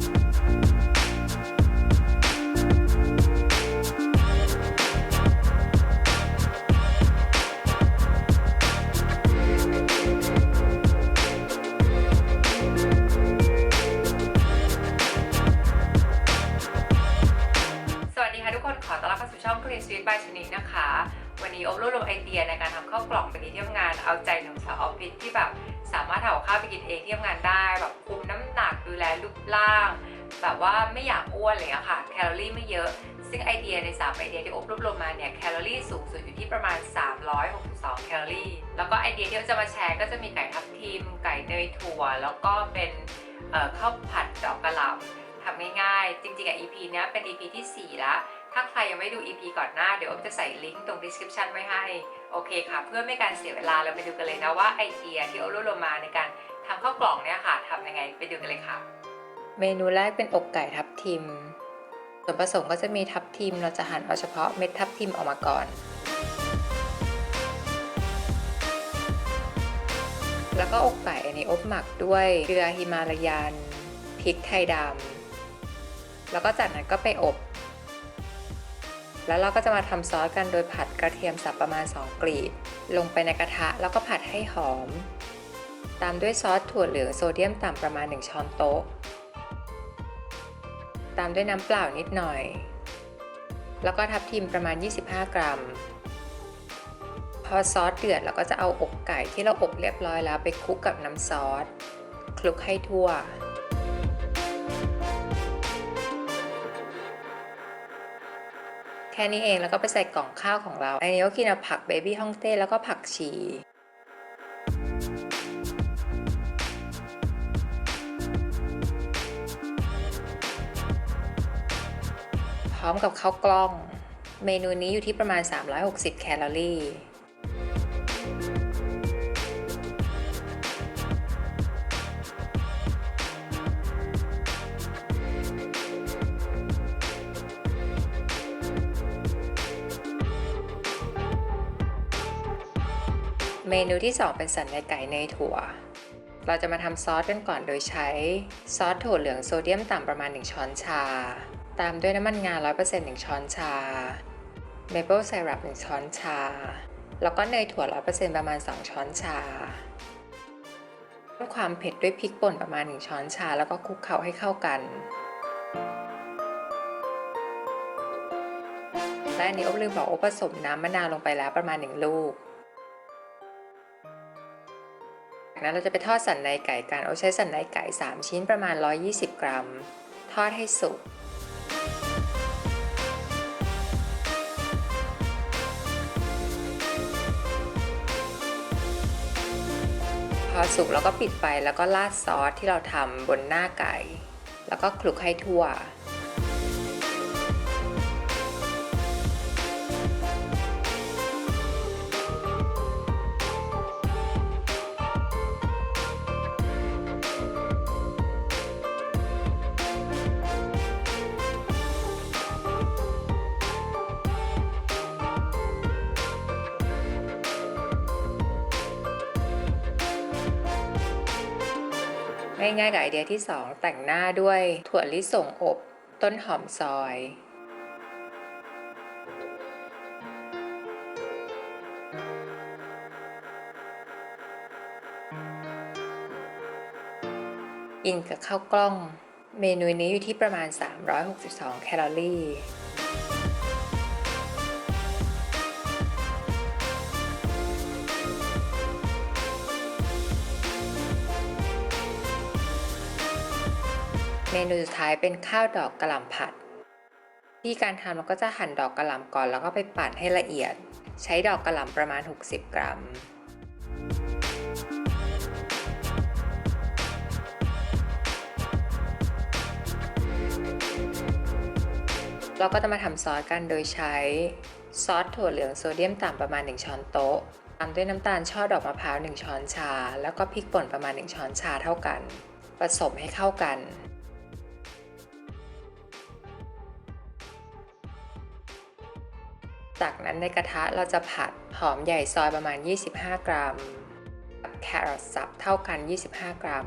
Música วันนี้อบรวบรวมไอเดียในการทำข้าวกล่องไปที่ทำงาน เอาใจหนุ่มสาวออฟฟิศที่แบบสามารถทำกับข้าวไปกินเองที่ทำงานได้แบบคุมน้ำหนักดูแลรูปร่าง แบบว่าไม่อยากอ้วนอะไรอย่างค่ะแคลอรี่ไม่เยอะ ซึ่งไอเดียใน 3 ไอเดียที่อบรวบรวมมาเนี่ยแคลอรี่สูงสุดอยู่ที่ประมาณ 362 แคลอรี่ แล้วก็ไอเดียที่เราจะมาแชร์ก็จะมีไก่ทับทิมไก่เนยถั่ว แล้วก็เป็นข้าวผัดดอกกระหล่ำทำง่ายๆ จริงๆอะ EP เนี้ยเป็น EP ที่ 4 แล้ว ถ้าใครยังไม่ดู EP ก่อนหน้าเดี๋ยวอมจะใส่ลิงก์ตรง description ไว้ให้ โอเคค่ะ เพื่อไม่การเสียเวลาเราไปดูกันเลยนะว่าไอเดียที่โอรวบรวมมาในการทำข้าวกล่องเนี่ยค่ะทำยังไงไปดูกันเลยค่ะ เมนูแรกเป็นอกไก่ทับทิม ส่วนผสมก็จะมีทับทิมเราจะหั่นเอาเฉพาะเม็ดทับทิมออกมาก่อน แล้วก็อกไก่อันนี้อบหมักด้วยเกลือฮิมาลายันพริกไทยดำแล้วก็จากนั้นก็ไปอบ แล้วเราก็จะมาทำซอสกันโดยผัดกระเทียมสับประมาณ 2 กลีบ ลงไปในกระทะแล้วก็ผัดให้หอม ตามด้วยซอสถั่วเหลืองโซเดียมต่ำประมาณ 1 ช้อนโต๊ะ ตามด้วยน้ำเปล่านิดหน่อย แล้วก็ทับทิมประมาณ 25 กรัม พอซอสเดือดเราก็จะเอาอกไก่ที่เราอบเรียบร้อยแล้วไปคลุกกับน้ำซอส คลุกให้ทั่ว แค่นี้เองแล้วก็ไปใส่กล่องข้าวของเราอันนี้ก็กินผักเบบี้ฮ่องเต้แล้วก็ผักชีพร้อมกับข้าวกล้อง เมนูนี้อยู่ที่ประมาณ 360 แคลอรี่ เมนูที่ 2 เป็นสันในไก่เนถั่ว เราจะมาทำซอสกันก่อนโดยใช้ซอสถั่วเหลืองโซเดียมต่ำประมาณ 1 ช้อนชา ตามด้วยน้ำมันงา 100% 1 ช้อนชา เมเปิลไซรัป 1 ช้อนชา แล้วก็เนยถั่ว 100%ประมาณ 2 ช้อนชาเพิ่มความเผ็ดด้วยพริกป่นประมาณ 1 ช้อนชา แล้วก็คลุกเคล้าให้เข้ากันและอันนี้อบลืมบอกอบผสมน้ำมะนาวลงไปแล้วประมาณ 1 ลูก นั้นเราจะไปทอดสันในไก่กันเอาใช้สันในไก่ 3 ชิ้นประมาณ 120 กรัม ทอดให้สุกพอสุกแล้วก็ปิดไฟแล้วก็ราดซอสที่เราทำบนหน้าไก่ แล้วก็คลุกให้ทั่ว ง่ายๆกับไอเดียที่ 2 แต่งหน้าด้วยถั่วลิสงอบ ต้นหอมซอย อินกับข้าวกล้อง เมนูนี้อยู่ที่ประมาณ 362 แคลอรี่ เมนูสุดท้ายเป็นข้าวดอกกระหล่ำผัดที่การทำเราก็จะหั่นดอกกระหล่ำก่อน แล้วก็ไปปั่นให้ละเอียด ใช้ดอกกระหล่ำประมาณ 60 กรัม เราก็จะมาทำซอสกันโดยใช้ซอสถั่วเหลืองโซเดียมต่ำประมาณ 1 ช้อนโต๊ะตามด้วยน้ำตาลช่อดอกมะพร้าว 1 ช้อนชา แล้วก็พริกป่นประมาณ 1 ช้อนชาเท่ากัน ผสมให้เข้ากัน จากนั้นในกระทะเราจะผัดหอมใหญ่ซอยประมาณ 25 กรัม กับแครอทสับเท่ากัน 25 กรัม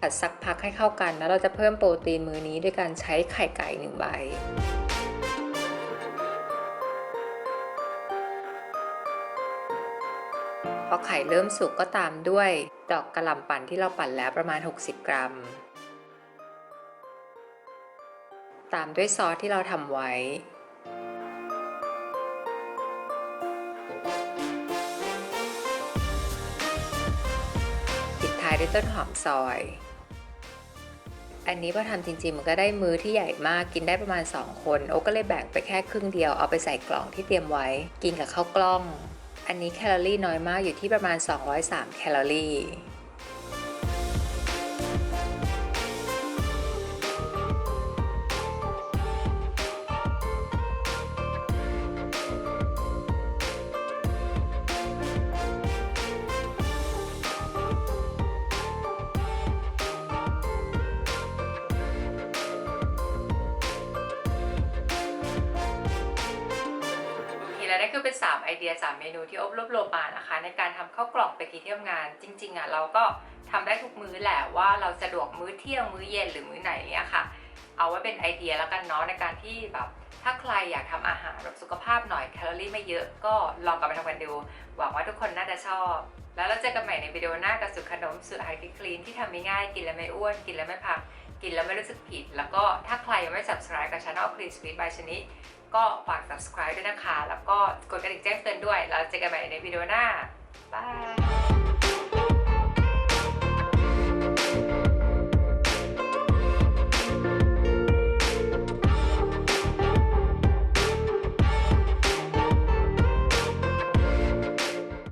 ผัดสักพักให้เข้ากันแล้วเราจะเพิ่มโปรตีนมื้อนี้ด้วยการใช้ไข่ไก่หนึ่งใบพอไข่เริ่มสุกก็ตามด้วย ดอกกระหล่ำปั่นที่เราปั่นแล้วประมาณ 60 กรัม ตามด้วยซอสที่เราทำไว้ ปิดท้ายด้วยต้นหอมซอย อันนี้พอทำจริงๆ มันก็ได้มือที่ใหญ่มากกินได้ประมาณ 2 คน โอ๊กก็เลยแบ่งไปแค่ครึ่งเดียวเอาไปใส่กล่องที่เตรียมไว้ กินกับข้าวกล้อง อันนี้แคลอรี่น้อยมากอยู่ที่ประมาณ 203 แคลอรี่ โอเคแล้วนั่นคือเป็น 3 ไอเดีย 3 เมนูที่อบรวบรวมมานะคะ ในการทำข้าวกล่องไปกินที่ทำงาน จริง ๆอะเราก็ทำได้ทุกมื้อแหละว่าเราสะดวกมื้อเที่ยงมื้อเย็นหรือมื้อไหนเนี่ยค่ะ เอาไว้เป็นไอเดียแล้วกันเนาะในการที่แบบถ้าใครอยากทำอาหารแบบสุขภาพหน่อยแคลอรี่ไม่เยอะก็ลองกลับไปทำกันดู หวังว่าทุกคนน่าจะชอบ แล้วเราเจอกันใหม่ในวิดีโอหน้ากับสูตรขนมสูตรไฮคิคลีนที่ทำง่ายกินแล้วไม่อ้วนกินแล้วไม่พังกินแล้วไม่รู้สึกผิด แล้วก็ถ้าใครยังไม่ subscribe กับ channel Clean Sweet by ชนิด ก็ฝาก subscribe ด้วยนะคะ แล้วก็กดกระดิ่งแจ้งเตือนด้วย แล้วเจอกันใหม่ในวิดีโอหน้าบาย